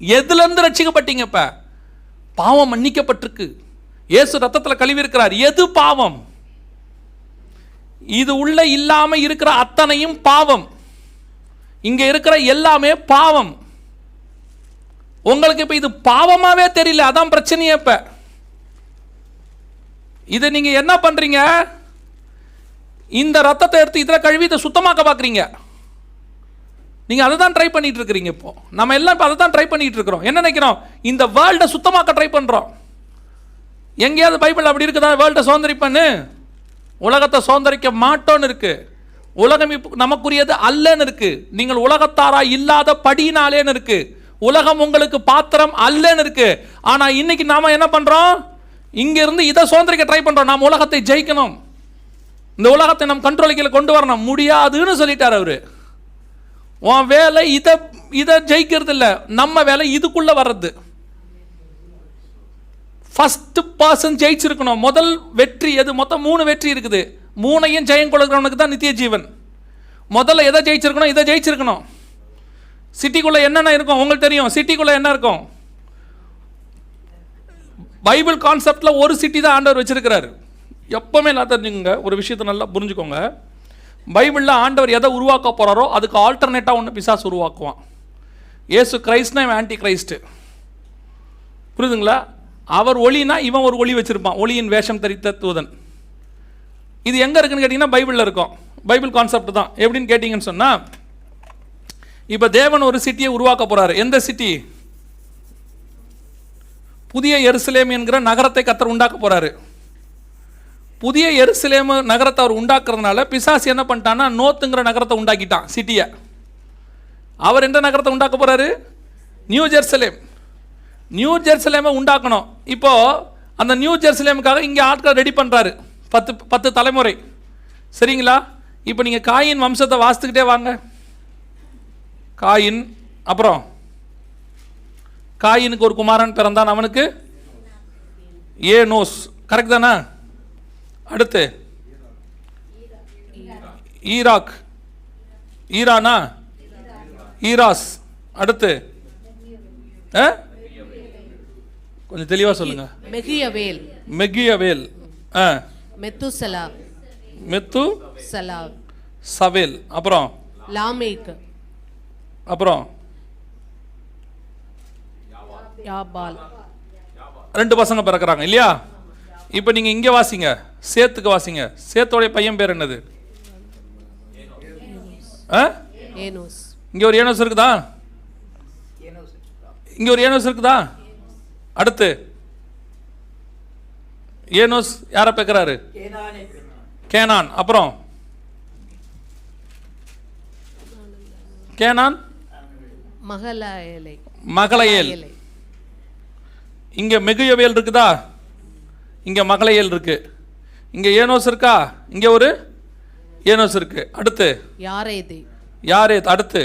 எதுலேருந்து ரட்சிக்கப்பட்டீங்க இப்போ? பாவம் மன்னிக்கப்பட்டிருக்கு. இயேசு ரத்தத்தில் கழுவி இருக்கிறார் எது பாவம்? இது உள்ள இல்லாமல் இருக்கிற அத்தனையும் பாவம். இங்கே இருக்கிற எல்லாமே பாவம். உங்களுக்கு இப்போ இது பாவமாகவே தெரியல. அதான் பிரச்சனையே இப்போ. இதை நீங்கள் என்ன பண்ணுறீங்க இந்த ரத்தத்தை எடுத்து இதில் கழுவி இதை சுத்தமாக்க பார்க்குறீங்க நீங்கள் அதை தான் ட்ரை பண்ணிட்டு இருக்கிறீங்க இப்போ. நம்ம எல்லாம் இப்போ அதை தான் ட்ரை பண்ணிட்டு இருக்கிறோம் என்ன நினைக்கிறோம்? இந்த வேர்ல்டை சுத்தமாக்க ட்ரை பண்ணுறோம் எங்கேயாவது பைபிள் அப்படி இருக்குதா? வேர்ல்டை சுதந்திரிப்பன்னு? உலகத்தை சுதந்திரிக்க மாட்டோன்னு இருக்கு. உலகம் இப்போ நமக்குரியது அல்லன்னு இருக்கு. நீங்கள் உலகத்தாரா இல்லாத படியினாலேன்னு இருக்கு. உலகம் உங்களுக்கு பாத்திரம் அல்லன்னு இருக்கு. ஆனால் இன்னைக்கு நாம என்ன பண்ணுறோம் இங்கேருந்து இதை சுதந்திரிக்க ட்ரை பண்ணுறோம் நாம் உலகத்தை ஜெயிக்கணும். இந்த உலகத்தை நம் கண்ட்ரோலுக்குள்ள கொண்டு வரணும். முடியாதுன்னு சொல்லிட்டார் அவர். உன் வேலை இதை இதை ஜெயிக்கிறது இல்லை நம்ம வேலை இதுக்குள்ளே வர்றது. ஃபஸ்ட்டு பர்சன் ஜெயிச்சிருக்கணும். முதல் வெற்றி எது? மொத்தம் மூணு வெற்றி இருக்குது. மூணையும் ஜெயம் கொடுக்குறவனுக்கு தான் நித்திய ஜீவன். முதல்ல எதை ஜெயிச்சிருக்கணும்? இதை ஜெயிச்சிருக்கணும். சிட்டிக்குள்ளே என்னென்ன இருக்கும்? உங்களுக்கு தெரியும். சிட்டிக்குள்ளே என்ன இருக்கும்? பைபிள் கான்செப்டில் ஒரு சிட்டி தான் ஆண்டவர் வச்சுருக்கிறாரு. எப்போவுமே நல்லா தெரிஞ்சுக்கோங்க. ஒரு விஷயத்தை நல்லா புரிஞ்சுக்கோங்க. பைபிளில் ஆண்டவர் எதை உருவாக்க போகிறாரோ அதுக்கு ஆல்டர்னேட்டாக ஒன்று பிசாசு உருவாக்குவான். இயேசு கிரைஸ்ட்னா இவன் ஆன்டி கிரைஸ்ட்டு புரியுதுங்களா? அவர் ஒளினா இவன் ஒரு ஒளி வச்சுருப்பான். ஒளியின் வேஷம் தரித்த தூதன். இது எங்கே இருக்குன்னு கேட்டிங்கன்னா பைபிளில் இருக்கும். பைபிள் கான்செப்ட் தான். எப்படின்னு கேட்டிங்கன்னு சொன்னால் இப்போ தேவன் ஒரு சிட்டியை உருவாக்க போகிறாரு எந்த சிட்டி? புதிய எருசலேம் என்கிற நகரத்தை கத்தர் உண்டாக்க போகிறாரு புதிய எருசலேமு நகரத்தை அவர் உண்டாக்குறதுனால பிசாசு என்ன பண்ணிட்டான்னா நோத்துங்கிற நகரத்தை உண்டாக்கிட்டான் சிட்டியை. அவர் எந்த நகரத்தை உண்டாக்க போகிறாரு நியூ ஜெருசலேம். நியூ ஜெருசலேமை உண்டாக்கணும். இப்போது அந்த நியூ ஜெருசலேமுக்காக இங்கே ஆட்கள் ரெடி பண்ணுறாரு பத்து பத்து தலைமுறை. சரிங்களா? இப்போ நீங்கள் காயின் வம்சத்தை வாசித்துக்கிட்டே வாங்க. காயின் அப்புறம். காயினுக்கு ஒரு குமாரன் பிறந்தான் அவனுக்கு? ஏ நோஸ் கரெக்ட் தானே? அடுத்து ஈராக். ஈரானா? ஈராஸ். அடுத்து? கொஞ்சம் தெளிவா சொல்லுங்க. மெகியவேல். மெகியவேல். ஆ. மெத்துசலா மெத்து சலா சவேல். அப்புறம்? லாமேக். அப்புறம்? யாபால். ரெண்டு பசங்க பிறக்கறாங்க இல்லையா? இப்போ நீங்க இங்க வாசிங்க. சேத்துக்கு வாசிங்க. சேத்தோடைய பையன் பேர் என்னது? இங்க ஒரு ஏனோஸ் இருக்குதா? இங்க ஒரு ஏனோஸ் இருக்குதா? அடுத்து. ஏனோஸ் யாரை பெக்கறாரு? கேனான். அப்புறம்? கேனான்? மகளையேல். இங்க மெகுயவேல் இருக்குதா? இங்க மகளையேல் இருக்கு. இங்க ஏனோஸ் இருக்கா? இங்க ஒரு ஏனோஸ் இருக்கு. அடுத்து. யாரேது. யாரே அடுத்து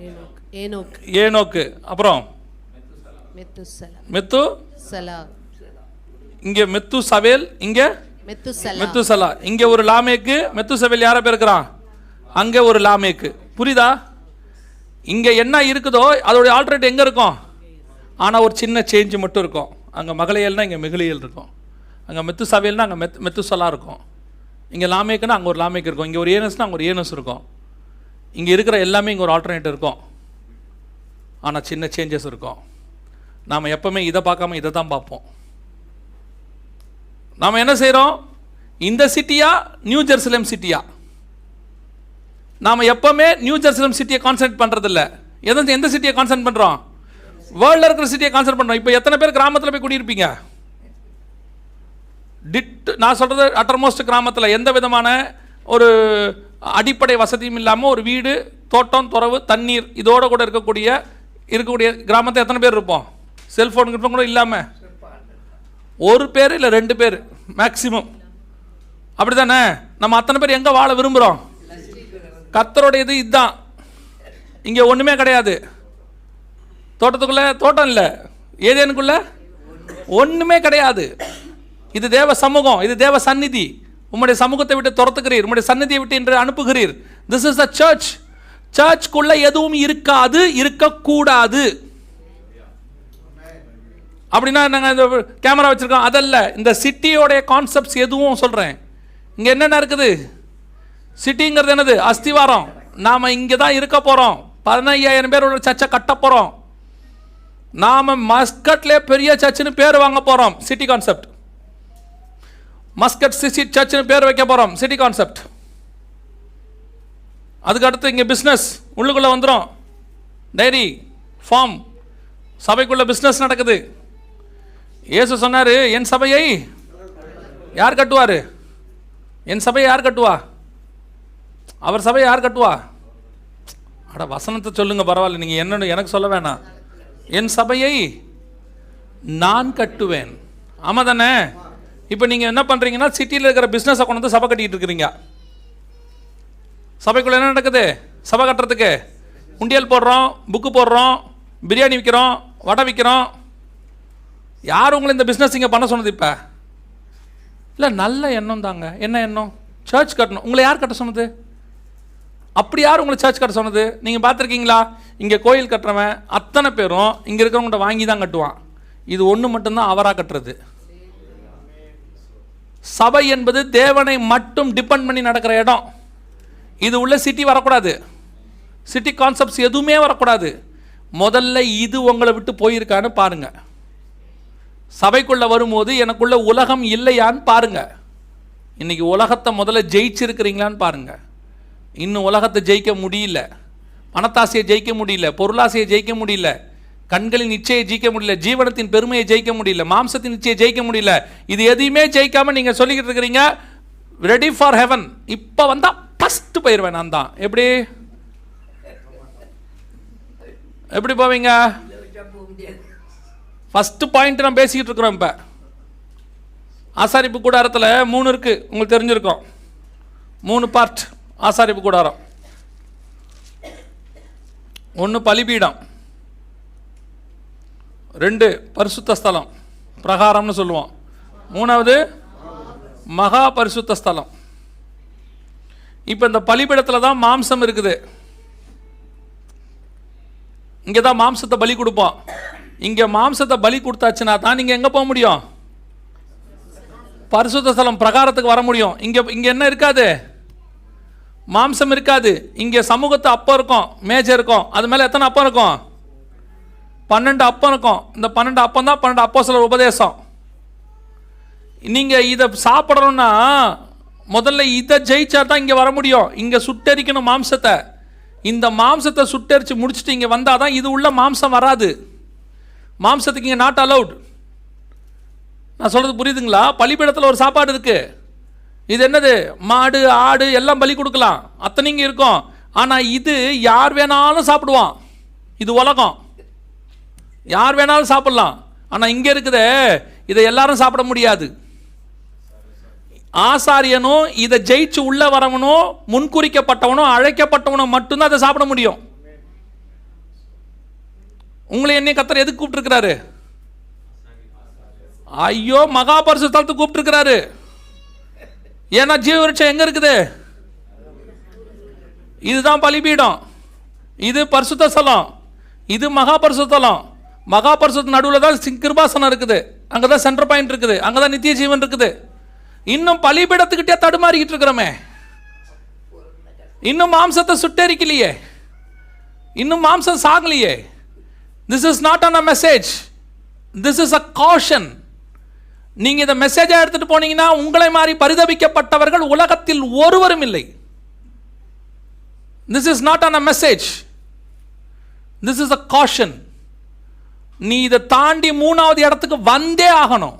ஏனோக் ஏனோக். ஏனோக்கு. அப்புறம். மெத்து? இங்க மெத்து சவேல் இங்க? மெத்துசலா. இங்க ஒரு லாமேக்கு. மெத்து சவேல் யார பேருக்கிறான்? அங்க ஒரு லாமேக்கு. புரியுதா? இங்க என்ன இருக்குதோ அதோடைய ஆல்டர்னேட் எங்க இருக்கும்? ஆனால் ஒரு சின்ன சேஞ்ச் மட்டும் இருக்கும். அங்கே மகளையல்னா இங்கே மிகிலியல் இருக்கும். அங்கே மெத்து சவேல்னா அங்கே மெத் மெத்துசலாக இருக்கும். இங்கே லாமேக்குன்னா அங்கே ஒரு லாமேக்கு இருக்கும். இங்கே ஒரு ஏனஸ்னால் அங்கே ஒரு ஏனஸ் இருக்கும். இங்கே இருக்கிற எல்லாமே இங்கே ஒரு ஆல்டர்னேட் இருக்கும். ஆனால் சின்ன சேஞ்சஸ் இருக்கும். நாம் எப்பவுமே இதை பார்க்காம இதை தான் பார்ப்போம். நாம் என்ன செய்கிறோம் இந்த சிட்டியா நியூ ஜெருசலேம் சிட்டியா நாம் எப்பவுமே நியூ ஜெருசலேம் சிட்டியை கான்சென்ட் பண்ணுறதில்ல இல்ல எந்த எந்த சிட்டியை கான்சென்ட் பண்ணுறோம் வேர்ல்டில் இருக்கிற சிட்டியை கான்சென்ட் பண்றோம் இப்போ எத்தனை பேர் கிராமத்தில் போய் குடியிருப்பீங்க? டிட் நான் சொல்கிறது அட்டர்மோஸ்ட் கிராமத்தில். எந்த விதமான ஒரு அடிப்படை வசதியும் இல்லாமல் ஒரு வீடு தோட்டம் துறவு தண்ணீர் இதோடு கூட இருக்கக்கூடிய இருக்கக்கூடிய கிராமத்தை எத்தனை பேர் இருப்போம்? செல்ஃபோன் கிட்ட கூட இல்லாமல் ஒரு பேர் இல்லை ரெண்டு பேர் மேக்சிமம் அப்படி தானே நம்ம அத்தனை பேர் எங்கே வாழ விரும்புகிறோம் கத்தரோட இது இதுதான். இங்கே ஒன்றுமே கிடையாது. தோட்டத்துக்குள்ளே தோட்டம் இல்லை. ஏதேனுக்குள்ள? ஒன்றுமே கிடையாது. இது தேவ சமூகம் இது தேவ சந்நிதி. உம்முடைய சமூகத்தை விட்டு துரத்துகிறீர் உம்முடைய சந்நிதியை விட்டு இன்று அனுப்புகிறீர். திஸ் இஸ் த சர்ச் சர்ச்க்குள்ள எதுவும் இருக்காது இருக்கக்கூடாது. அப்படின்னா நாங்கள் இந்த கேமரா வச்சுருக்கோம். அதல்ல இந்த சிட்டியோடைய கான்செப்ட்ஸ் எதுவும் சொல்கிறேன் இங்கே என்னென்ன இருக்குது? சிட்டிங்கிறது என்னது? அஸ்திவாரம். நாம் இங்கே தான் இருக்க போகிறோம் பதினையாயிரம் பேர் உள்ள சர்ச்சை கட்ட போகிறோம் நாம் மஸ்கட்லேயே பெரிய சர்ச்சுன்னு பேர் வாங்க போகிறோம் சிட்டி கான்செப்ட் மஸ்கட் சிசி சர்ச்சுன்னு பேர் வைக்க போகிறோம் சிட்டி கான்செப்ட் அதுக்கு அடுத்து இங்கே பிஸ்னஸ் உள்ளுக்குள்ளே வந்துடும் டைரி ஃபார்ம் சபைக்குள்ள பிஸ்னஸ் நடக்குது. இயேசு சொன்னார் என் சபையை யார் கட்டுவார்? என் சபையை யார் கட்டுவா? அவர் சபையை யார் கட்டுவா? அட வசனத்தை சொல்லுங்க பரவாயில்ல. நீங்கள் என்னன்னு எனக்கு சொல்ல வேணாம். என் சபையை நான் கட்டுவேன். ஆமாம் தானே இப்போ நீங்கள் என்ன பண்ணுறீங்கன்னா சிட்டியில் இருக்கிற பிஸ்னஸை கொண்டு வந்து சபை கட்டிக்கிட்டு இருக்கிறீங்க. சபைக்குள்ளே என்ன நடக்குது? சபை கட்டுறதுக்கு உண்டியல் போடுறோம் புக்கு போடுறோம் பிரியாணி விற்கிறோம் வடை விற்கிறோம் யார் உங்களை இந்த பிஸ்னஸ் இங்கே பண்ண சொன்னது இப்போ? இல்லை நல்ல எண்ணம் தாங்க. என்ன எண்ணம்? சர்ச் கட்டணும். உங்களை யார் கட்ட சொன்னது? அப்படி யார் உங்களை சர்ச் கட்ட சொன்னது? நீங்கள் பார்த்துருக்கீங்களா? இங்கே கோயில் கட்டுறவன் அத்தனை பேரும் இங்கே இருக்கிறவங்கள்ட்ட வாங்கி தான் கட்டுவான். இது ஒன்று மட்டும்தான் அவராக கட்டுறது. சபை என்பது தேவனை மட்டும் டிபெண்ட் பண்ணி நடக்கிற இடம். இது உள்ள சிட்டி வரக்கூடாது. சிட்டி கான்செப்ட்ஸ் எதுவுமே வரக்கூடாது. முதல்ல இது உங்களை விட்டு போயிருக்கான்னு பாருங்கள் சபைக்குள்ளே வரும்போது எனக்குள்ள உலகம் இல்லையான்னு பாருங்கள் இன்றைக்கி உலகத்தை முதல்ல ஜெயிச்சிருக்கிறீங்களான்னு பாருங்கள் இன்னும் உலகத்தை ஜெயிக்க முடியல. பணத்தாசையை ஜெயிக்க முடியல பொருளாசையை ஜெயிக்க முடியல கண்களின் இச்சையை ஜெயிக்க முடியல ஜீவனத்தின் பெருமையை ஜெயிக்க முடியல மாம்சத்தின் இச்சையை ஜெயிக்க முடியல. இது எதையுமே ஜெயிக்காம நீங்க சொல்லிக்கிட்டு இருக்கிறீங்க. ரெடி ஃபார் ஹெவன் இப்போ வந்தா ஃபஸ்ட்டு போயிடுவேன் நான் தான். எப்படி? எப்படி போவீங்க? ஃபஸ்ட்டு பாயிண்ட் நான் பேசிக்கிட்டு இருக்கிறோம் இப்போ. ஆசாரிப்பு கூடாரத்தில் மூணு இருக்குது உங்களுக்கு தெரிஞ்சிருக்கும். மூணு பார்ட் ஆசாரிப்பு கூடாரம். ஒன்று பலிபீடம். ரெண்டு பரிசுத்த ஸ்தலம். பிரகாரம்னு சொல்லுவோம். மூணாவது மகா பரிசுத்த ஸ்தலம். இப்போ இந்த பலிபீடத்தில் தான் மாம்சம் இருக்குது. இங்கே தான் மாம்சத்தை பலி கொடுப்போம். இங்கே மாம்சத்தை பலி கொடுத்தாச்சுன்னா தான் நீங்கள் எங்கே போக முடியும்? பரிசுத்த ஸ்தலம் பிரகாரத்துக்கு வர முடியும். இங்கே இங்கே என்ன இருக்காது? மாம்சம் இருக்காது. இங்கே சமூகத்து அப்பம் இருக்கும் மேஜை இருக்கும். அது மேலே எத்தனை அப்பம் இருக்கும்? பன்னெண்டு அப்பம் இருக்கும். இந்த பன்னெண்டு அப்பம் தான் பன்னெண்டு அப்போ சில உபதேசம். நீங்கள் இதை சாப்பிட்றோன்னா முதல்ல இதை ஜெயிச்சா தான் இங்கே வர முடியும். இங்கே சுட்டெரிக்கணும் மாம்சத்தை. இந்த மாம்சத்தை சுட்டரித்து முடிச்சுட்டு இங்கே வந்தால் தான் இது உள்ள மாம்சம் வராது. மாம்சத்துக்கு இங்கே நாட் அலவுட் நான் சொல்கிறது புரியுதுங்களா? பள்ளிப்பீடத்தில் ஒரு சாப்பாடு இருக்குது இது என்னது? மாடு ஆடு எல்லாம் பலி கொடுக்கலாம். அத்தனைங்க இருக்கும். ஆனால் இது யார் வேணாலும் சாப்பிடுவான். இது உலகம். யார் வேணாலும் சாப்பிடலாம். ஆனால் இங்கே இருக்குதே இதை எல்லாரும் சாப்பிட முடியாது. ஆசாரியனும் இதை ஜெயிச்சு உள்ள வரவனும் முன்குறிக்கப்பட்டவனும் அழைக்கப்பட்டவனும் மட்டும்தான் அதை சாப்பிட முடியும். உங்களை என்னை கத்தர் எதுக்கு கூப்பிட்டுருக்கிறாரு? ஐயோ மகாபரிசு தளத்துக்கு கூப்பிட்டுருக்கிறாரு. ஏன்னா ஜீவ விருட்சம் இருக்குது? இதுதான் பலிபீடம். இது பரிசுத்த ஸ்தலம். இது மகா பரிசுத்தலம் மகா பரிசுத்த நடுவில் தான் சிங் கிருபாசனம் இருக்குது. அங்கே தான் சென்டர் பாயிண்ட் இருக்குது. அங்கே தான் நித்திய ஜீவன் இருக்குது. இன்னும் பலிபீடத்துக்கிட்டே தடுமாறிக்கிட்டு இருக்கிறோமே. இன்னும் மாம்சத்தை சுட்டெரிக்கலையே. இன்னும் மாம்சம் சாகலையே. This is not an a message this is a caution நீங்க இந்த மெசேஜை எடுத்துட்டு போனீங்கன்னா உங்களை மாதிரி பரிதபிக்கப்பட்டவர்கள் உலகத்தில் ஒருவரும் இல்லை. This is not an a message this is a caution நீ இதை தாண்டி மூணாவது இடத்துக்கு வந்தே ஆகணும்.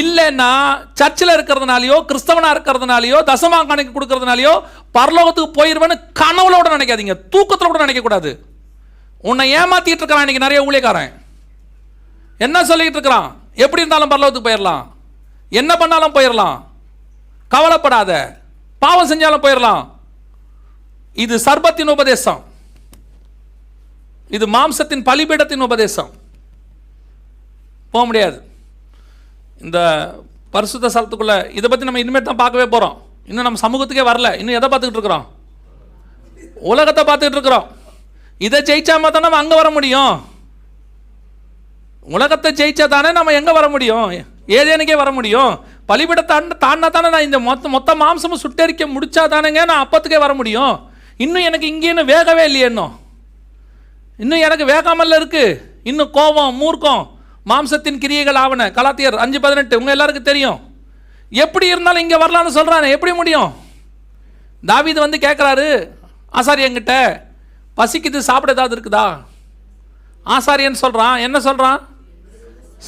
இல்லைன்னா சர்ச்சில் இருக்கிறதுனாலயோ கிறிஸ்தவனா இருக்கிறதுனாலயோ தசமா கணக்கு கொடுக்கறதுனாலயோ பரலோகத்துக்கு போயிருவேன்னு கனவுளோட கூட நினைக்காதீங்க. தூக்கத்தில் கூட நினைக்கக்கூடாது. உன்னை ஏமாத்திட்டு இருக்கிறான் இன்னைக்கு நிறைய ஊழியக்காரன். என்ன சொல்லிக்கிட்டு இருக்கிறான்? எப்படி இருந்தாலும் பரலோகத்துக்கு போயிடலாம் என்ன பண்ணாலும் போயிடலாம் கவலைப்படாத. பாவம் செஞ்சாலும் போயிடலாம் இது சர்பத்தின் உபதேசம். இது மாம்சத்தின் பலிபீடத்தின் உபதேசம். போக முடியாது. இந்த பரிசுத்த ஸ்தலத்துக்குள்ள இதை பற்றி நம்ம இனிமேல் தான் பார்க்கவே போகிறோம் இன்னும் நம்ம சமூகத்துக்கே வரல. இன்னும் எதை பார்த்துக்கிட்டு இருக்கிறோம்? உலகத்தை பார்த்துக்கிட்டு இருக்கிறோம். இதை ஜெயிச்சாமல் தான் நம்ம அங்கே வர முடியும். உலகத்தை ஜெயிச்சா தானே நம்ம எங்கே வர முடியும்? ஏதேனுக்கே வர முடியும். பலிபிட தாண்டினா தானே நான் இந்த மொத்த மொத்த மாம்சமும் சுட்டரிக்க முடிச்சா தானேங்க நான் அப்பத்துக்கே வர முடியும். இன்னும் எனக்கு இங்கேன்னு வேகவே இல்லையே இன்னும் இன்னும் எனக்கு வேகாமல் இருக்குது இன்னும் கோபம் மூர்க்கம் மாம்சத்தின் கிரியைகள் ஆவன. கலாத்தியர் அஞ்சு பதினெட்டு உங்கள் எல்லாருக்கும் தெரியும். எப்படி இருந்தாலும் இங்கே வரலான்னு சொல்கிறானே எப்படி முடியும்? தாவிது வந்து கேட்குறாரு ஆசாரியங்கிட்ட பசிக்குது சாப்பிட ஏதாவது இருக்குதா? ஆசாரியன் சொல்கிறான் என்ன சொல்கிறான்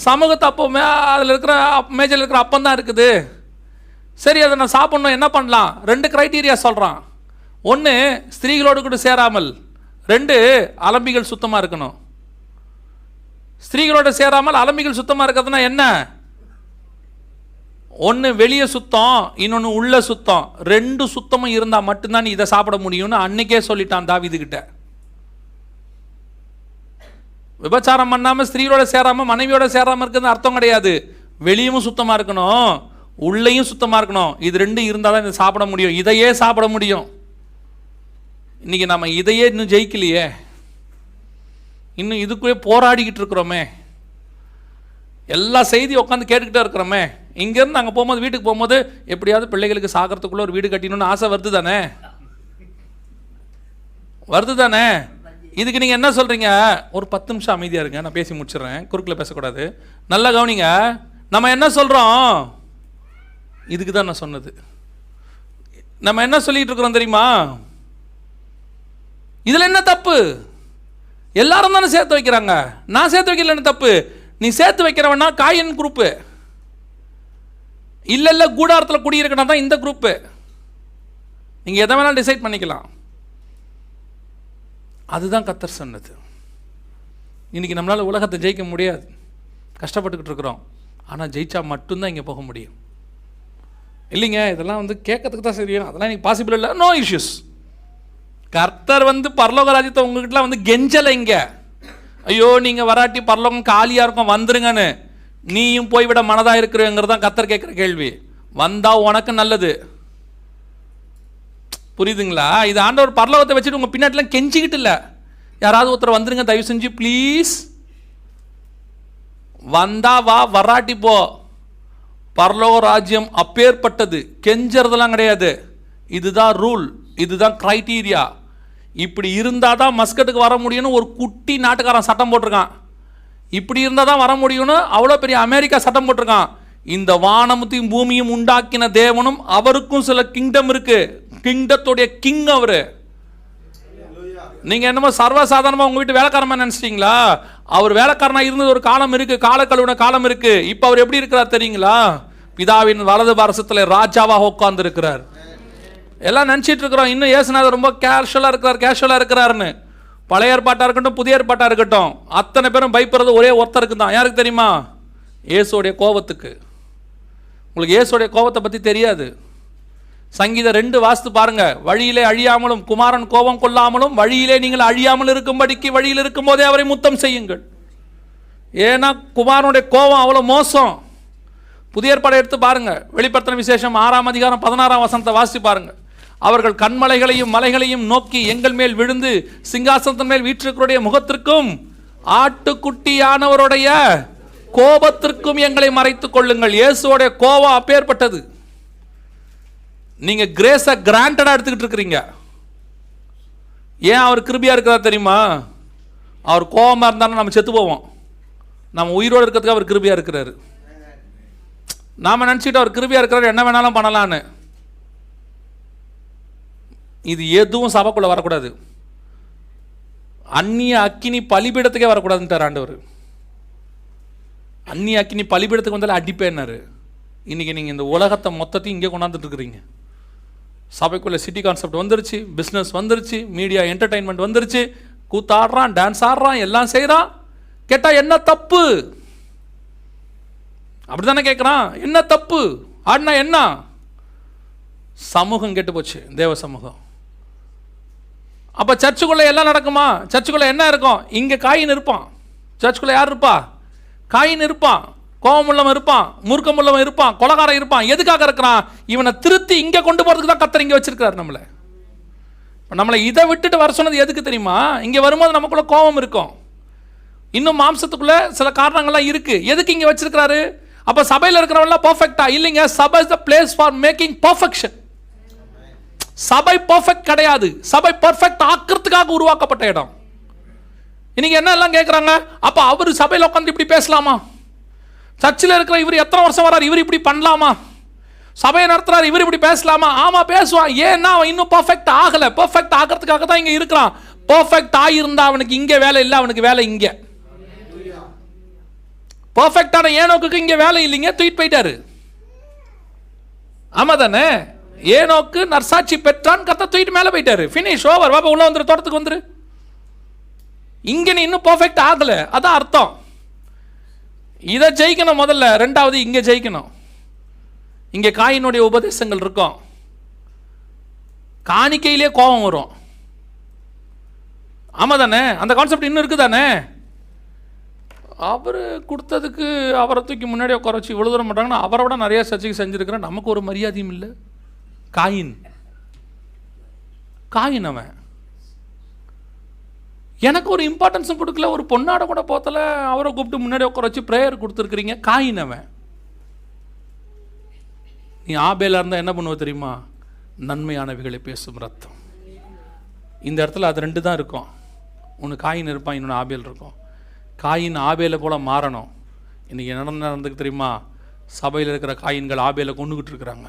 சமூகத்து அப்பமே அதில் இருக்கிற மேஜில் இருக்கிற அப்பம் தான் இருக்குது. சரி அதை நான் சாப்பிட்ணும் என்ன பண்ணலாம்? ரெண்டு க்ரைட்டீரியா சொல்கிறான் ஒன்று ஸ்திரீகளோடு கூட சேராமல். ரெண்டு அலம்பிகள் சுத்தமாக இருக்கணும். ஸ்திரீகளோட சேராமல் அலம்பிகள் சுத்தமாக இருக்கிறதுனா என்ன? ஒன்று வெளியே சுத்தம் இன்னொன்று உள்ள சுத்தம். ரெண்டு சுத்தமும் இருந்தால் மட்டும்தான் நீ இதை சாப்பிட முடியும்னு அன்னைக்கே சொல்லிட்டான் தாவிதுகிட்ட. விபச்சாரம் பண்ணாமல் ஸ்திரீயோட சேராமல் மனைவியோட சேராமல் இருக்கிறது அர்த்தம் கிடையாது. வெளியும் சுத்தமாக இருக்கணும் உள்ளேயும் சுத்தமாக இருக்கணும். இது ரெண்டும் இருந்தால் தான் இதை சாப்பிட முடியும். இதையே சாப்பிட முடியும். இன்னைக்கு நம்ம இதையே இன்னும் ஜெயிக்கலையே. இன்னும் இதுக்குள்ளே போராடிக்கிட்டு இருக்கிறோமே. எல்லா செய்தியும் உட்காந்து கேட்டுக்கிட்டே இருக்கிறோமே. இங்கேருந்து நாங்கள் போகும்போது வீட்டுக்கு போகும்போது எப்படியாவது பிள்ளைகளுக்கு சாகிறதுக்குள்ளே ஒரு வீடு கட்டணும்னு ஆசை வருது தானே? வருது தானே? இதுக்கு நீங்கள் என்ன சொல்கிறீங்க ஒரு பத்து நிமிஷம் அமைதியாக இருங்க நான் பேசி முடிச்சிடுறேன். குறுக்கில் பேசக்கூடாது. நல்லா கவனிங்க நம்ம என்ன சொல்கிறோம் இதுக்கு தான் நான் சொன்னது. நம்ம என்ன சொல்லிகிட்டு இருக்கிறோம் தெரியுமா? இதில் என்ன தப்பு? எல்லாரும் தானே சேர்த்து வைக்கிறாங்க. நான் சேர்த்து வைக்கல என்ன தப்பு? நீ சேர்த்து வைக்கிறவனா காயின் குரூப்பு இல்லை இல்லை கூடாரத்தில் குடியிருக்கணும் தான் இந்த குரூப்பு நீங்கள் எதை வேணாலும் டிசைட் பண்ணிக்கலாம். அதுதான் கத்தர் சொன்னது. இன்றைக்கி நம்மளால் உலகத்தை ஜெயிக்க முடியாது. கஷ்டப்பட்டுக்கிட்டு இருக்கிறோம். ஆனால் ஜெயிச்சா மட்டும்தான் இங்கே போக முடியும். இல்லைங்க இதெல்லாம் வந்து கேட்கறதுக்கு தான் சரியும் அதெல்லாம் எனக்கு பாசிபிள் இல்லை. நோ இஷ்யூஸ் கர்த்தர் வந்து பரலோக ராஜ்யத்தை உங்ககிட்டலாம் வந்து கெஞ்சலை இங்கே. ஐயோ நீங்கள் வராட்டி பரலோகம் காலியாக இருக்கும் வந்துருங்கன்னு. நீயும் போய்விட மனதாக இருக்கிறங்கிறது தான் கத்தர் கேட்குற கேள்வி. வந்தால் உனக்கு நல்லது. புரியுதுங்களா? இது ஆண்டவர் பரலோகத்தை வச்சுட்டு உங்கள் பின்னாடிலாம் கெஞ்சிக்கிட்டு இல்லை. யாராவது ஒருத்தர் வந்துருங்க தயவு செஞ்சு ப்ளீஸ் வந்தா வா வராட்டி போ. பரலோக ராஜ்யம் அப்பேற்பட்டது. கெஞ்சறதெல்லாம் கிடையாது. இதுதான் ரூல் இதுதான் க்ரைட்டீரியா இப்படி இருந்தால் தான் மஸ்கட்டுக்கு வர முடியும்னு ஒரு குட்டி நாட்டுக்காரன் சட்டம் போட்டிருக்கான். இப்படி இருந்தால் தான் வர முடியும்னு அவ்வளோ பெரிய அமெரிக்கா சட்டம் போட்டிருக்கான். இந்த வானமுத்தையும் பூமியும் உண்டாக்கின தேவனும் அவருக்கும் சில கிங்டம் இருக்கு. கிங்டத்துடைய கிங் அவரு. நீங்க என்னமோ சர்வசாதாரணமா உங்க வீட்டு வேலைக்காரமா நினைச்சிட்டீங்களா? அவர் வேலைக்காரனா இருந்தது ஒரு காலம் இருக்கு காலக்கழுவின காலம் இருக்கு. இப்போ அவர் எப்படி இருக்கிறார் தெரியுங்களா? பிதாவின் வலது பாரசத்துல ராஜாவாக உட்கார்ந்து இருக்கிறார் எல்லாம் நினச்சிட்டு இருக்கிறோம். இன்னும் ஏசுநாதர் ரொம்ப கேஷுவலாக இருக்கிறார் கேஷுவலாக இருக்கிறாருன்னு. பழைய ஏற்பாட்டாக இருக்கட்டும் புதிய ஏற்பாட்டாக இருக்கட்டும். அத்தனை பேரும் பயப்படுறது ஒரே ஒருத்தருக்கு தான் யாருக்கு தெரியுமா? இயேசுடைய கோபத்துக்கு. உங்களுக்கு இயேசுடைய கோபத்தை பற்றி தெரியாது. சங்கீதம் ரெண்டு வாஸ்து பாருங்க. வழியிலே அழியாமலும் குமாரன் கோபம் கொள்ளாமலும் வழியிலே நீங்கள் அழியாமல் இருக்கும்படிக்கு வழியில் இருக்கும்போதே அவரை முத்தம் செய்யுங்கள். ஏன்னா குமாரனுடைய கோபம் அவ்வளோ மோசம். புதிய ஏற்பாடை எடுத்து பாருங்க. வெளிப்படுத்தின விசேஷம் ஆறாம் அதிகாரம் பதினாறாம் வசனத்தை வாசித்து பாருங்க. அவர்கள் கண்மலைகளையும் மலைகளையும் நோக்கி எங்கள் மேல் விழுந்து சிங்காசனத்தின் மேல் வீற்றிருக்கிறோடைய முகத்திற்கும் ஆட்டுக்குட்டியானவருடைய கோபத்திற்கும் எங்களை மறைத்துக் கொள்ளுங்கள். இயேசுவோடைய கோபம் அப்பேற்பட்டது. நீங்க கிரேஸை கிராண்டடா எடுத்துக்கிட்டு இருக்கிறீங்க. ஏன் அவர் கிருபியா இருக்கிறார் தெரியுமா? அவர் கோபமா இருந்தாலும் நம்ம செத்து போவோம். நம்ம உயிரோடு இருக்கிறதுக்கு அவர் கிருபியா இருக்கிறாரு. நாம நினச்சிட்டு அவர் கிருபியா இருக்கிறார் என்ன வேணாலும் பண்ணலான்னு. இது எதுவும் சபைக்குள்ளே வரக்கூடாது. அந்நிய அக்கினி பலிபீடத்துக்கே வரக்கூடாதுன்ட்டார் ஆண்டவர். அந்நிய அக்கினி பலிபீடத்துக்கு வந்தாலே அடிப்பேன்னாரு. இன்னைக்கு நீங்கள் இந்த உலகத்தை மொத்தத்தையும் இங்கே கொண்டாந்துட்டுருக்குறீங்க. சபைக்குள்ளே சிட்டி கான்செப்ட் வந்துருச்சு பிஸ்னஸ் வந்துருச்சு மீடியா என்டர்டைன்மெண்ட் வந்துருச்சு. கூத்தாடுறான் டான்ஸ் ஆடுறான் எல்லாம் செய்கிறான் கேட்டால் என்ன தப்பு? அப்படிதானே கேட்குறான் என்ன தப்பு? ஆடினா என்ன? சமூகம் கெட்டு போச்சு தேவ சமூகம். அப்போ சர்ச்சுக்குள்ளே எல்லாம் நடக்குமா? சர்ச்சுக்குள்ளே என்ன இருக்கும்? இங்கே காயின் இருப்பான். சர்ச்சுக்குள்ளே யார் இருப்பா? காயின் இருப்பான் கோபம் உள்ளவன் இருப்பான் மூர்க்கமுள்ளவன் இருப்பான் கொலகாரம் இருப்பான். எதுக்காக இருக்கிறான்? இவனை திருத்தி இங்கே கொண்டு போகிறதுக்கு தான் கத்தர் இங்கே வச்சிருக்கிறார் நம்மளை. நம்மளை இதை விட்டுட்டு வர சொன்னது எதுக்கு தெரியுமா? இங்கே வரும்போது நமக்குள்ள கோபம் இருக்கும். இன்னும் மாம்சத்துக்குள்ளே சில காரணங்கள்லாம் இருக்குது எதுக்கு இங்கே வச்சிருக்கிறாரு? அப்போ சபையில் இருக்கிறவங்களாம் பர்ஃபெக்டா இல்லைங்க. சபை is the place for making perfection சபை பர்ஃபெக்ட் கிடையாது. சபை பர்ஃபெக்ட் ஆக்கிறதுக்காக உருவாக்கப்பட்ட இடம். இன்னைக்கு என்ன எல்லாம் கேட்குறாங்க அப்போ அவர் சபையில் உட்காந்து இப்படி பேசலாமா? சர்ச்சில் இருக்கிற இவர் எத்தனை வருஷம் வரார்? இவர் இப்படி பண்ணலாமா? சபையை நடத்துறாரு இவர் இப்படி பேசலாமா? ஆமாம் பேசுவான். ஏன்னா அவன் இன்னும் பர்ஃபெக்ட் ஆகலை. பர்ஃபெக்ட் ஆகிறதுக்காக தான் இங்கே இருக்கிறான். பர்ஃபெக்ட் ஆகியிருந்தா அவனுக்கு இங்கே வேலை இல்லை அவனுக்கு வேலை இங்கே. பர்ஃபெக்டான ஏனோக்கு இங்கே வேலை இல்லைங்க தூக்கிட்டு போயிட்டாரு. ஆமா தானே? ஏனோக்கு நர்சாட்சி பெற்றான் கத்த தூக்கிட்டு மேலே போயிட்டாரு. ஃபினிஷ் ஓவர் வாப்பா உள்ள வந்துரு தோட்டத்துக்கு வந்துரு. இங்கே நீ இன்னும் பர்ஃபெக்ட் ஆகல. அதான் அர்த்தம். இதை ஜெயிக்கணும் முதல்ல. ரெண்டாவது இங்கே ஜெயிக்கணும். இங்கே காயினுடைய உபதேசங்கள் இருக்கும். காணிக்கையிலே கோபம் வரும். ஆமாம் தானே? அந்த கான்செப்ட் இன்னும் இருக்குது தானே? அவர் கொடுத்ததுக்கு அவரை தூக்கி முன்னாடி உட்கார வச்சு இவ்வளோ தூரம் பண்ணுறாங்கன்னா அவரை விட நிறைய சர்ச்சைக்கு செஞ்சுருக்கிறேன். நமக்கு ஒரு மரியாதையும் இல்லை. காயின். காயின் அவன். எனக்கு ஒரு இம்பார்ட்டன்ஸும் கொடுக்கல ஒரு பொண்ணாட கூட போத்தல அவரை கூப்பிட்டு முன்னாடி உட்கார வச்சு ப்ரேயர் கொடுத்துருக்குறீங்க காயின் அவன் நீ ஆபேலாக இருந்தால் என்ன பண்ணுவ தெரியுமா? நன்மையானவைகளை பேசும் ரத்தம். இந்த இடத்துல அது ரெண்டு தான் இருக்கும். ஒன்று காயின் இருப்பான் இன்னொன்று ஆபேல் இருக்கும். காயின் ஆபேலை போல் மாறணும். இன்றைக்கி என்ன நடந்துக்கு தெரியுமா? சபையில் இருக்கிற காயின்கள் ஆபேலை கொண்டுக்கிட்டு இருக்கிறாங்க.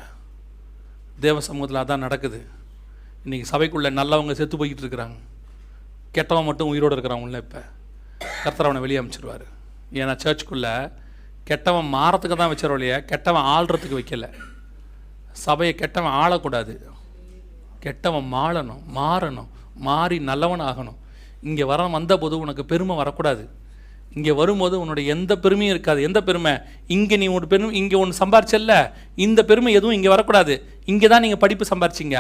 தேவ சமூகத்தில் அதான் நடக்குது. இன்றைக்கி சபைக்குள்ளே நல்லவங்க செத்து போய்கிட்டு இருக்கிறாங்க. கெட்டவன் மட்டும் உயிரோடு இருக்கிறவங்கள இப்போ. கர்த்தர் அவனை வெளியே அமைச்சிருவார். ஏன்னா சர்ச்சுக்குள்ளே கெட்டவன் மாறத்துக்கு தான் வச்சிருவோம் இல்லையா கெட்டவன் ஆள்றதுக்கு வைக்கல. சபையை கெட்டவன் ஆளக்கூடாது. கெட்டவன் மாளணும் மாறணும் மாறி நல்லவன் ஆகணும். இங்கே வர வந்தபோது உனக்கு பெருமை வரக்கூடாது. இங்கே வரும்போது உன்னுடைய எந்த பெருமையும் இருக்காது. எந்த பெருமை? இங்கே நீ ஒரு பெருமை இங்கே ஒன்று சம்பாரிச்சல்ல. இந்த பெருமை எதுவும் இங்கே வரக்கூடாது. இங்கே தான் நீங்கள் படிப்பு சம்பாரிச்சிங்க.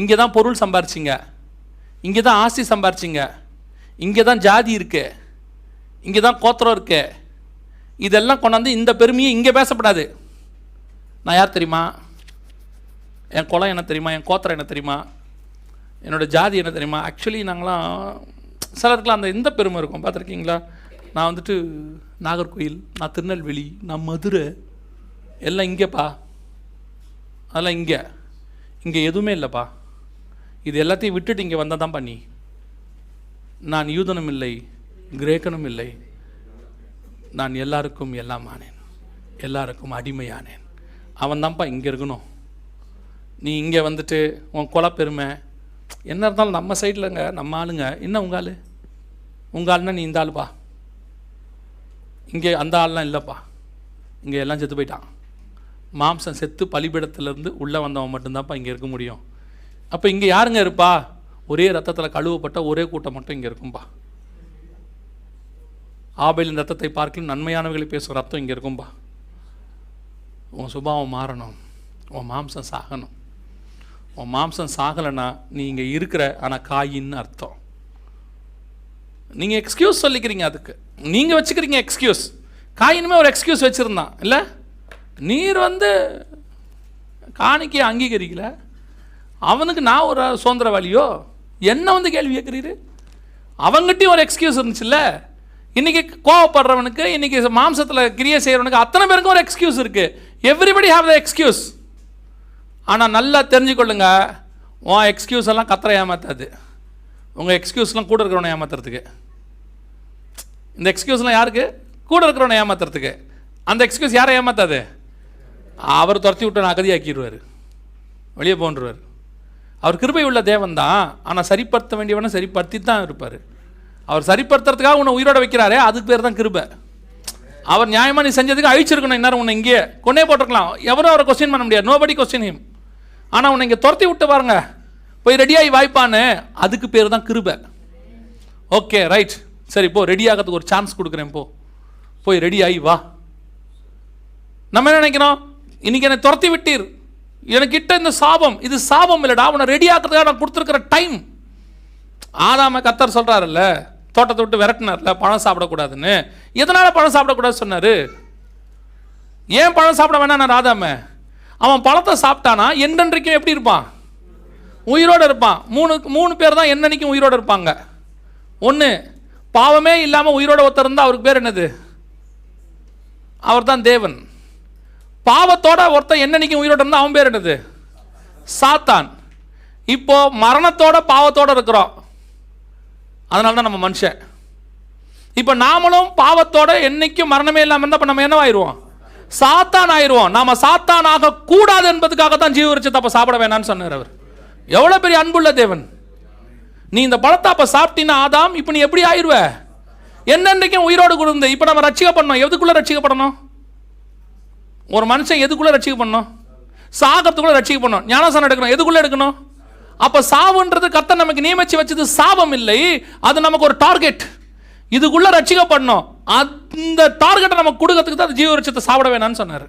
இங்கே தான் பொருள் சம்பாரிச்சிங்க. இங்கே தான் ஆஸ்தி சம்பாரிச்சிங்க. இங்கே தான் ஜாதி இருக்கு. இங்கே தான் கோத்திரம் இருக்கு. இதெல்லாம் கொண்டாந்து இந்த பெருமையை இங்கே பேசப்படாது. நான் யார் தெரியுமா? என் குலம் என்ன தெரியுமா? என் கோத்திரம் என்ன தெரியுமா? என்னோட ஜாதி என்ன தெரியுமா? ஆக்சுவலி நாங்களாம் சிலருக்குலாம் அந்த எந்த பெருமை இருக்கும். பார்த்துருக்கீங்களா? நான் வந்துட்டு நாகர்கோயில் நான் திருநெல்வேலி நான் மதுரை எல்லாம் இங்கேப்பா. அதெல்லாம் இங்கே. இங்கே எதுவுமே இல்லைப்பா. இது எல்லாத்தையும் விட்டுட்டு இங்கே வந்தால் தான் பண்ணி நான் யூதனும் இல்லை கிரேக்கனும் இல்லை. நான் எல்லாருக்கும் எல்லாம் ஆனேன். எல்லாருக்கும் அடிமையானேன். அவன் தான்ப்பா இங்கே இருக்கணும். நீ இங்கே வந்துட்டு உன் கொலை பெருமை. என்ன இருந்தாலும் நம்ம சைட்லங்க நம்ம ஆளுங்க. என்ன உங்கள் ஆள்? உங்கள் ஆள்னா நீ இந்த ஆளுப்பா இங்கே அந்த ஆள்லாம் இல்லைப்பா. இங்கே எல்லாம் செத்து போயிட்டான். மாம்சம் செத்து பலிபிடத்துலேருந்து உள்ளே வந்தவன் மட்டும்தான்ப்பா இங்கே இருக்க முடியும். அப்போ இங்கே யாருங்க இருப்பா? ஒரே ரத்தத்தில் கழுவப்பட்ட ஒரே கூட்டம் மட்டும் இங்கே இருக்கும்பா. ஆபையின் ரத்தத்தை பார்க்கலும் நன்மையானவர்களை பேசுகிற ரத்தம் இங்கே இருக்கும்பா. உன் சுபாவம் மாறணும். உன் மாம்சம் சாகணும். உன் மாம்சம் சாகலைன்னா நீ இங்கே இருக்கிற ஆனால் காயின்னு அர்த்தம். நீங்கள் எக்ஸ்கியூஸ் சொல்லிக்கிறீங்க அதுக்கு. நீங்கள் வச்சுக்கிறீங்க எக்ஸ்கியூஸ் காயினுமே ஒரு எக்ஸ்கியூஸ் வச்சுருந்தான். இல்லை? நீர் வந்து காணிக்கையை அங்கீகரிக்கலை. அவனுக்கு நான் ஒரு சுதந்திரவாளியோ? என்ன வந்து கேள்வி கேட்குறீரு? அவங்ககிட்டயும் ஒரு எக்ஸ்கியூஸ் இருந்துச்சுல்ல? இன்றைக்கி கோவப்படுறவனுக்கு இன்றைக்கி மாம்சத்தில் கிரியை செய்கிறவனுக்கு அத்தனை பேருக்கும் ஒரு எக்ஸ்கியூஸ் இருக்குது எவ்ரிபடி ஹாவ் த எக்ஸ்கியூஸ் ஆனால் நல்லா தெரிஞ்சுக்கொள்ளுங்க உன் எக்ஸ்கியூஸ் எல்லாம் கத்திர ஏமாத்தாது. உங்கள் எக்ஸ்கியூஸ்லாம் கூட இருக்கிறவனை ஏமாத்துறதுக்கு. இந்த எக்ஸ்கியூஸ்லாம் யாருக்கு? கூட இருக்கிறவனை ஏமாத்துறதுக்கு. அந்த எக்ஸ்கியூஸ் யாரை ஏமாத்தாது? அவர் துரத்தி விட்டு நான் அகதியாக்கிடுவார். வெளியே போன்றுவார். அவர் கிருபை உள்ள தேவன் தான் ஆனால் சரிப்படுத்த வேண்டியவனை சரிப்படுத்தி தான் இருப்பார். அவர் சரிப்படுத்துறதுக்காக உன்னை உயிரோட வைக்கிறாரே அதுக்கு பேர் தான் கிருபை. அவர் நியாயமாக நீ செஞ்சதுக்கு அழிச்சிருக்கணும் இந்நேரம் உன்னை இங்கே கொண்டே போட்டிருக்கலாம். எவரும் அவரை கொஸ்டின் பண்ண முடியாது. நோபடி கொஸ்டின் ஹிம் ஆனால் உன்னை இங்கே துரத்தி விட்டு பாருங்க. போய் ரெடியாகி வாய்ப்பான்னு அதுக்கு பேர் தான் கிருபை. ஓகே ரைட் சரி போ. ரெடி ஆகிறதுக்கு ஒரு சான்ஸ் கொடுக்குறேன் போ. போய் ரெடி ஆகி வா. நம்ம என்ன நினைக்கிறோம்? இன்னைக்கு என்னை துரத்தி விட்டீர். எனக்கிட்ட இந்த சாபம் இது சாபம் இல்லைடா உன்னை ரெடி ஆக்கிறதுக்காக நான் கொடுத்துருக்கிற டைம் ஆதாம கத்தர் சொல்கிறாருல்ல தோட்டத்தை விட்டு விரட்டினார்ல பழம் சாப்பிடக்கூடாதுன்னு. எதனால் பழம் சாப்பிடக்கூடாது சொன்னார்? ஏன் பழம் சாப்பிட வேணாம் ராதாம? அவன் பழத்தை சாப்பிட்டானா என்னன்றைக்கும் எப்படி இருப்பான்? உயிரோடு இருப்பான். மூணு மூணு பேர் தான் என்னன்னைக்கும் உயிரோடு இருப்பாங்க. ஒன்று பாவமே இல்லாமல் உயிரோட ஒருத்தர் இருந்தால் அவருக்கு பேர் என்னது? அவர் தான் தேவன். பாவத்தோட ஒருத்தன் என்னன்னைக்கும் உயிரோட இருந்தால் அவன் பேர் என்னது? சாத்தான். இப்போ மரணத்தோட பாவத்தோட இருக்கிறோம். அதனால தான் நம்ம மனுஷன். இப்போ நாமளும் பாவத்தோட என்னைக்கும் மரணமே இல்லாமல் இருந்தால் இப்போ நம்ம என்னவாயிருவோம் சாத்தான் ஆயிடுவோம். நாம சாத்தான் ஆக கூடாது என்பதுக்காக தான் ஜீவரிச்சு தப்ப சாப்பிட வேணாம்னு சொன்னார் அவர். எவ்வளோ பெரிய அன்புள்ள தேவன். நீ இந்த பழத்தை அப்போ சாப்பிட்டீன்னா ஆதாம் இப்போ நீ எப்படி ஆயிடுவ? என்னென்றைக்கும் உயிரோடு கொடுந்து இப்போ நம்ம ரட்சிக்கப்படணும். எதுக்குள்ளே ரட்சிக்கப்படணும்? ஒரு மனுஷன் எதுக்குள்ளே ரட்சிக்க எதுக்குள்ள சாகத்துக்குள்ளே ரட்சிக்க பண்ணணும் ஞானசானம் எடுக்கணும். எதுக்குள்ளே எடுக்கணும்? அப்போ சாவுன்றது கத்தை நமக்கு நியமிச்சு வச்சது சாபம் இல்லை. அது நமக்கு ஒரு டார்கெட் இதுக்குள்ளே ரட்சிக்கப்படணும் அந்த டார்கெட்டை நமக்கு கொடுக்கறதுக்கு தான் ஜீவ விருட்சத்தை சாப்பிட வேணாம்னு சொன்னார்.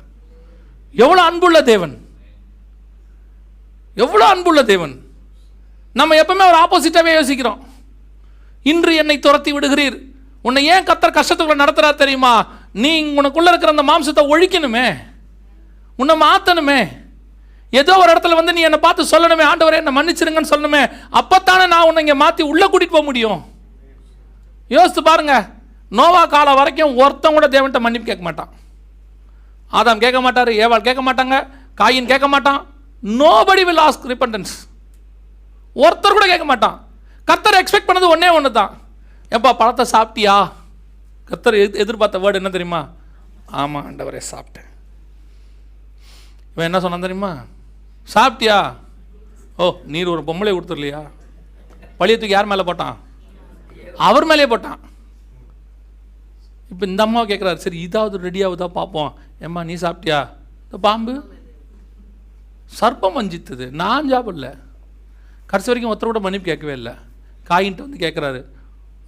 எவ்வளோ அன்புள்ள தேவன். எவ்வளோ அன்புள்ள தேவன். நம்ம எப்பவுமே ஒரு ஆப்போசிட்டாகவே யோசிக்கிறோம். இன்று என்னை துரத்தி விடுகிறீர். உன்னை ஏன் கத்தர் கஷ்டத்துக்குள்ள நடத்துறா தெரியுமா? நீ உனக்குள்ள இருக்கிற அந்த மாம்சத்தை ஒழிக்கணுமே. உன்னை மாற்றணுமே ஏதோ ஒரு இடத்துல வந்து நீ என்னை பார்த்து சொல்லணுமே ஆண்டவரே என்னை மன்னிச்சிருங்கன்னு சொல்லணுமே. அப்பத்தானே நான் உன்னை இங்கே மாற்றி உள்ளே கூட்டிகிட்டு போக முடியும். யோசித்து பாருங்க. நோவா காலம் வரைக்கும் ஒருத்தன் கூட தேவன்கிட்ட மன்னிப்பு கேட்க மாட்டான். ஆதாம் கேட்க மாட்டார் ஏவாள் கேட்க மாட்டாங்க காயின் கேட்க மாட்டான். நோபடி வில் ஆஸ்க் ரிப்பண்டன்ஸ் ஒருத்தர் கூட கேட்க மாட்டான். கத்தர் எக்ஸ்பெக்ட் பண்ணது ஒன்றே ஒன்று தான் எப்பா பழத்தை சாப்பிட்டியா? கத்தர் எதிர்பார்த்த வேர்டு என்ன தெரியுமா? ஆமாம் ஆண்டவரே சாப்பிட்டேன். இவன் என்ன சொன்னான் தெரியுமா? சாப்பிட்டியா? ஓ நீர் ஒரு பொம்பளை கொடுத்துடலையா? பழிய தூக்கி யார் மேலே போட்டான்? அவர் மேலே போட்டான். இப்போ இந்த அம்மாவை கேட்குறாரு சரி இதாவது ரெடி ஆகுதா பார்ப்போம். ஏம்மா நீ சாப்பிட்டியா? இந்த பாம்பு. சர்ப்பம் வஞ்சித்தது. நான் சாப்பிடல. கடைசி வரைக்கும் ஒருத்தர் கூட மன்னிப்பு கேட்கவே இல்லை. காயின்ட்டு வந்து கேட்குறாரு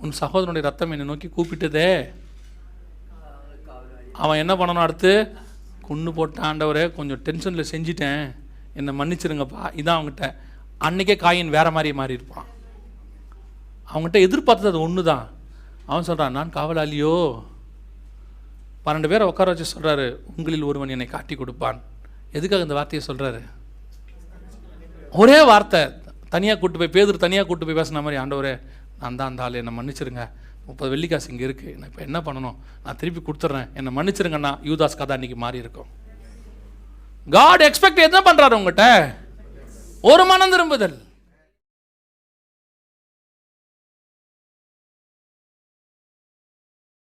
உன் சகோதரனுடைய ரத்தம் என்னை நோக்கி கூப்பிட்டதே. அவன் என்ன பண்ணணும் அடுத்து? கொன்று போட்ட ஆண்டவரே கொஞ்சம் டென்ஷனில் செஞ்சிட்டேன். என்னை மன்னிச்சிருங்கப்பா. இதான் அவங்ககிட்ட அன்னைக்கே காயின் வேற மாதிரி மாறி இருப்பான். அவங்ககிட்ட எதிர்பார்த்தது அது ஒன்று தான் அவன் சொல்கிறான் நான் காவலாளியோ? பன்னெண்டு பேரை உட்கார வச்சு சொல்கிறாரு உங்களில் ஒருவன் என்னை காட்டி கொடுப்பான். எதுக்காக இந்த வார்த்தையை சொல்கிறாரு ஒரே வார்த்தை. தனியாக கூட்டு போய் பேதர் தனியாக கூட்டு போய் பேசின மாதிரி ஆண்டவரே நான் தான் அந்த ஆள். என்னை மன்னிச்சிருங்க. முப்பது வெள்ளிக்காசு இங்கே இருக்குது நான் இப்போ என்ன பண்ணணும்? நான் திருப்பி கொடுத்துட்றேன் என்னை மன்னிச்சிருங்கண்ணா. யூதாஸ் கதை அன்னைக்கு மாறி இருக்கும். காட் எக்ஸ்பெக்ட் என்ன பண்ணுறாரு உங்கள்கிட்ட ஒரு மனம் திரும்புதல்.